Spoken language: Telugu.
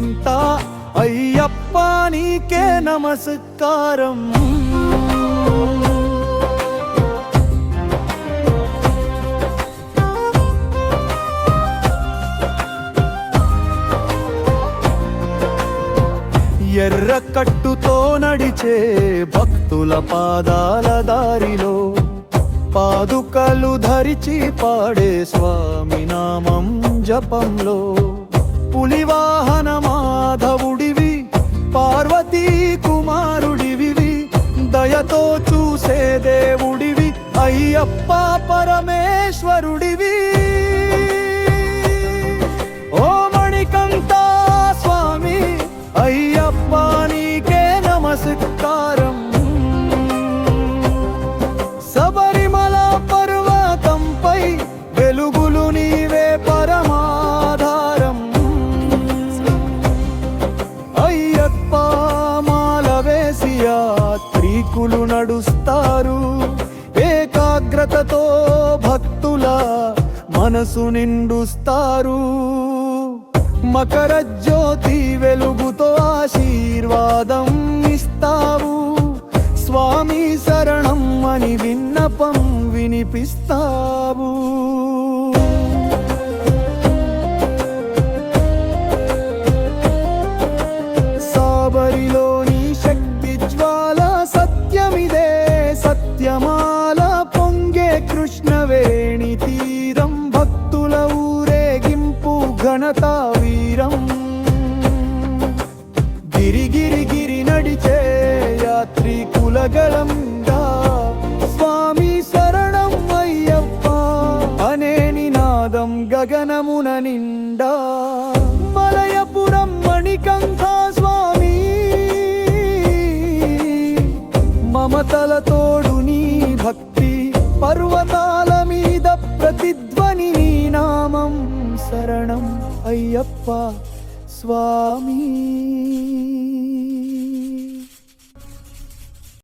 అంతా అయ్యప్ప నీకే నమస్కారం. ఎర్ర కట్టుతో నడిచే భక్తుల పాదాల దారిలో పాదుకలు ధరిచి పాడే స్వామి నామం జపంలో. దయతో చూసే దేవుడివి. అయ్యప్ప పరమేశ్వరుడివి. యాత్రికులు నడుస్తారు. ఏకాగ్రతతో భక్తుల మనసు నిండుస్తారు. మకర జ్యోతి వెలుగుతో ఆశీర్వాదం ఇస్తావు. స్వామి శరణం అని విన్నపం వినిపిస్తావు. సత్యమాల పొంగే కృష్ణవేణి తీరం భక్తుల ఊరేగింపు ఘనత వీరం గిరిగిరి గిరి నడిచే యాత్రికుల గళంగా స్వామి శరణం అయ్యప్ప అనే నినాదం గగనమున నిండా. మలయపురం మణికంఠ స్వామి మమతల తోడు భక్తి పర్వతాల మీద ప్రతిధ్వని నీ నామం శరణం అయ్యప్ప స్వామీ.